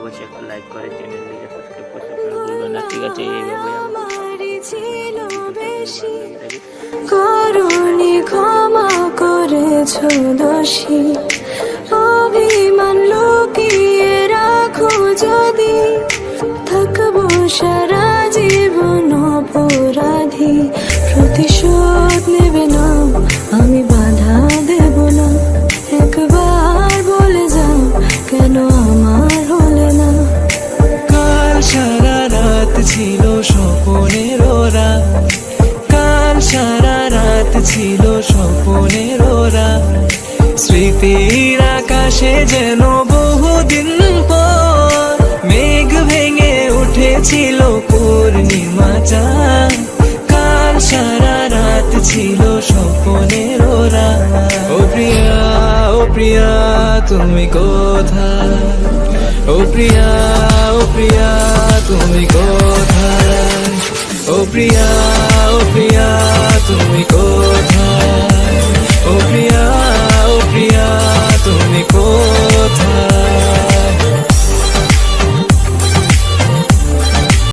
অবশ্যই একটা লাইক করে চ্যানেলটিকে সাবস্ক্রাইব করতে ভুলবেন না। ঠিক আছে এইভাবে করুণী ক্ষমা করেছ দোষী। ছিল স্বপনের রাত কাল সারা রাত ছিল স্বপনের রাত স্মৃতির আকাশে যেন বহুদিন পর মেঘ ভেঙে উঠেছিল পূর্ণিমা চাঁদ। কাল সারা রাত ছিল স্বপনের রাত ও প্রিয়া ও প্রিয়া, তুমি কোথায়? ও প্রিয়া ও প্রিয়া, তুমি কোথায় প্রিয়া ও প্রিয়া তুমি